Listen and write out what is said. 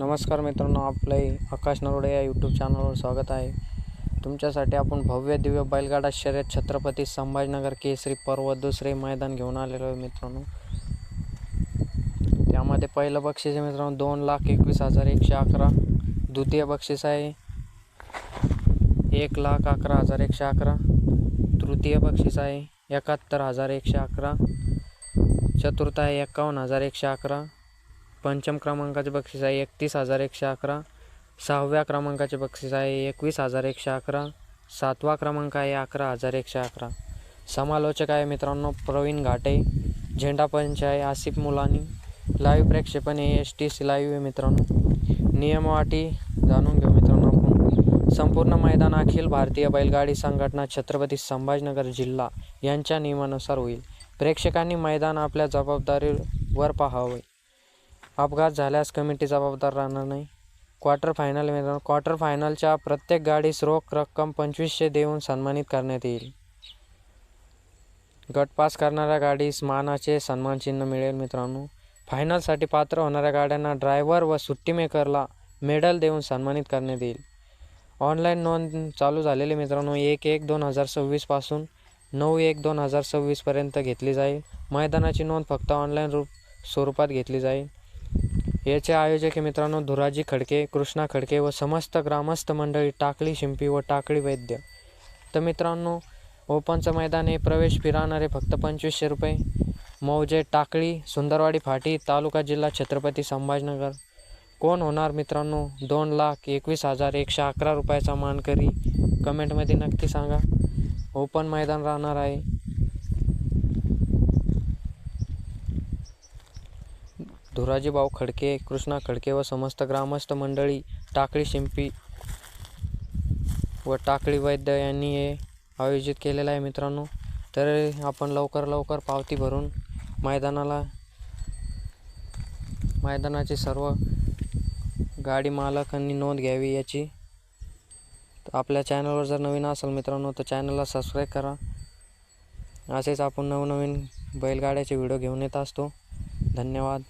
नमस्कार मित्रांनो आपले आकाश नरोडे या यूट्यूब चॅनलवर स्वागत आहे. तुमच्यासाठी आपण भव्य दिव्य बैलगाडा शर्यत छत्रपती संभाजीनगर केसरी पर्व दुसरे मैदान घेऊन आलेलो आहे मित्रांनो. त्यामध्ये पहिलं बक्षीस आहे मित्रांनो दोन लाख एकवीस हजार एकशे अकरा. द्वितीय बक्षीस आहे एक लाख अकरा हजार एकशे अकरा. तृतीय बक्षीस आहे एकाहत्तर हजार एकशे अकरा. चतुर्थ आहे एकावन्न हजार एकशे अकरा. पंचम क्रमांकाचे बक्षीस आहे एकतीस हजार एकशे अकरा. सहाव्या क्रमांकाचे बक्षीस आहे एकवीस हजार एकशे अकरा. सातवा क्रमांक आहे अकरा हजार एकशे अकरा. समालोचक आहे मित्रांनो प्रवीण घाटे. झेंडा पंच आहे आसिफ मुलानी. लाईव्ह प्रेक्षेपण हे एस टी सी लाईव्ह आहे मित्रांनो. नियमवाटी जाणून घेऊ मित्रांनो आपण. संपूर्ण मैदान अखिल भारतीय बैलगाडी संघटना छत्रपती संभाजीनगर जिल्हा यांच्या नियमानुसार होईल. प्रेक्षकांनी मैदान आपल्या जबाबदारीवर पाहावे. अपघात झाल्यास कमिटी जबाबदार राहणार नाही. क्वार्टर फायनल मित्रांनो क्वार्टर फायनलच्या प्रत्येक गाडीस रोख रक्कम पंचवीसशे देऊन सन्मानित करण्यात येईल. गटपास करणाऱ्या गाडीस मानाचे सन्मानचिन्ह मिळेल मित्रांनो. फायनलसाठी पात्र होणाऱ्या गाड्यांना ड्रायव्हर व सुट्टी मेकरला मेडल देऊन सन्मानित करण्यात येईल. ऑनलाईन नोंद चालू झालेली मित्रांनो एक एक दोन हजार सव्वीसपासून नऊ एक दोन हजार सव्वीसपर्यंत घेतली जाईल. मैदानाची नोंद फक्त ऑनलाईन रूप स्वरूपात घेतली जाईल. याचे आयोजक हे मित्रांनो धुराजी खडके कृष्णा खडके व समस्त ग्रामस्थ मंडळी टाकळी शिंपी व टाकळी वैद्य. तर मित्रांनो ओपनचं मैदान हे प्रवेश फिरवणारे फक्त पंचवीसशे रुपये. मौजे टाकळी सुंदरवाडी फाटी तालुका जिल्हा छत्रपती संभाजीनगर. कोण होणार मित्रांनो? दोन लाख एकवीस हजार एकशे अकरा रुपयाचा मानकरी. कमेंटमध्ये नक्की सांगा. ओपन मैदान राहणार आहे. धुराजी भाऊ खडके कृष्णा खडके व समस्त ग्रामस्थ मंडळी टाकळी शिंपी व टाकळी वैद्य यांनी हे आयोजित केलेलं आहे मित्रांनो. तर आपण लवकर लवकर पावती भरून मैदानाला मैदानाची सर्व गाडी मालकांनी नोंद घ्यावी याची. आपल्या चॅनलवर जर नवीन असाल मित्रांनो तर चॅनलला सबस्क्राईब करा. असेच आपण नवनवीन बैलगाड्याचे व्हिडिओ घेऊन येत असतो. धन्यवाद.